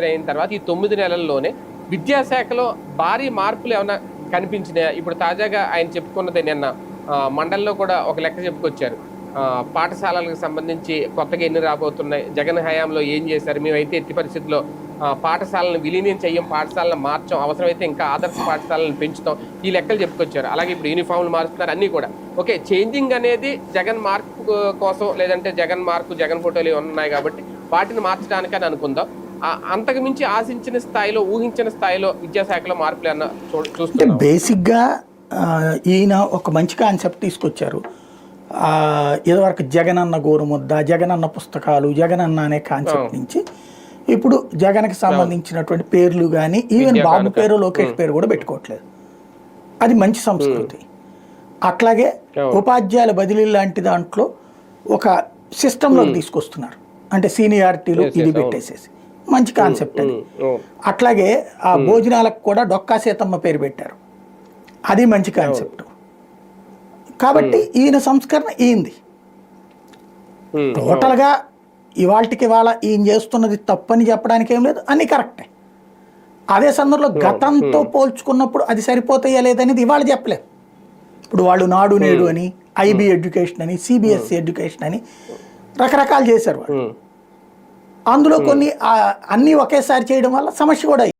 అయిన తర్వాత ఈ తొమ్మిది నెలల్లోనే విద్యాశాఖలో భారీ మార్పులు ఏమైనా కనిపించినాయా? ఇప్పుడు తాజాగా ఆయన చెప్పుకున్నది నిన్న ఆ, మండలిలో కూడా ఒక లెక్క చెప్పుకొచ్చారు. పాఠశాలలకు సంబంధించి కొత్తగా ఎన్ని రాబోతున్నాయి? జగన్ హయాంలో ఏం చేశారు? మేమైతే ఎట్టి పరిస్థితుల్లో పాఠశాలను విలీనం చేయం పాఠశాలను మార్చం అవసరమైతే ఇంకా ఆదర్శ పాఠశాలను పెంచుతాం. ఈ లెక్కలు చెప్పుకొచ్చారు. అలాగే ఇప్పుడు యూనిఫామ్లు మారుస్తున్నారు అన్నీ కూడా. ఓకే చేంజింగ్ అనేది జగన్ మార్పు కోసం లేదంటే జగన్ మార్కు జగన్ ఫోటోలు ఇవి ఉన్నాయి కాబట్టి వాటిని మార్చడానికని అనుకుందాం. అంతకు మించి ఆశించిన స్థాయిలో ఊహించిన స్థాయిలో విద్యాశాఖలో మార్పులు అన్న చూ- అంటే చూస్తున్నాం బేసిక్గా ఈయన ఒక మంచి కాన్సెప్ట్ తీసుకొచ్చారు. ఇదివరకు జగనన్న గోరుముద్ద జగనన్న పుస్తకాలు జగనన్న అనే కాన్సెప్ట్ నుంచి ఇప్పుడు జగన్కి సంబంధించినటువంటి పేర్లు కానీ ఈవెన్ బాబు. పేరు లోకేష్ పేరు కూడా పెట్టుకోవట్లేదు. అది మంచి సంస్కృతి. అట్లాగే. ఉపాధ్యాయుల బదిలీ లాంటి దాంట్లో ఒక సిస్టంలోకి తీసుకొస్తున్నారు. అంటే సీనియారిటీలు ఇది. పెట్టేసేసి. మంచి కాన్సెప్ట్ అది. అట్లాగే ఆ భోజనాలకు కూడా డొక్కా సీతమ్మ పేరు పెట్టారు. అది మంచి కాన్సెప్ట్ కాబట్టి ఈయన సంస్కరణ ఈయంది టోటల్గా ఇవాళకి ఇవాళ ఈయన చేస్తున్నది తప్పని చెప్పడానికి ఏం లేదు అన్ని కరెక్టే. అదే సందర్భంలో గతంతో పోల్చుకున్నప్పుడు అది సరిపోతాయా లేదనేది ఇవాళ చెప్పలేదు ఇప్పుడు వాళ్ళు నాడు నేడు అని ఐబీ ఎడ్యుకేషన్ అని సిబిఎస్ఈ ఎడ్యుకేషన్ అని రకరకాలు చేశారు వాళ్ళు. అందులో కొన్ని ఆ, అన్నీ ఒకేసారి చేయడం వల్ల సమస్య కూడా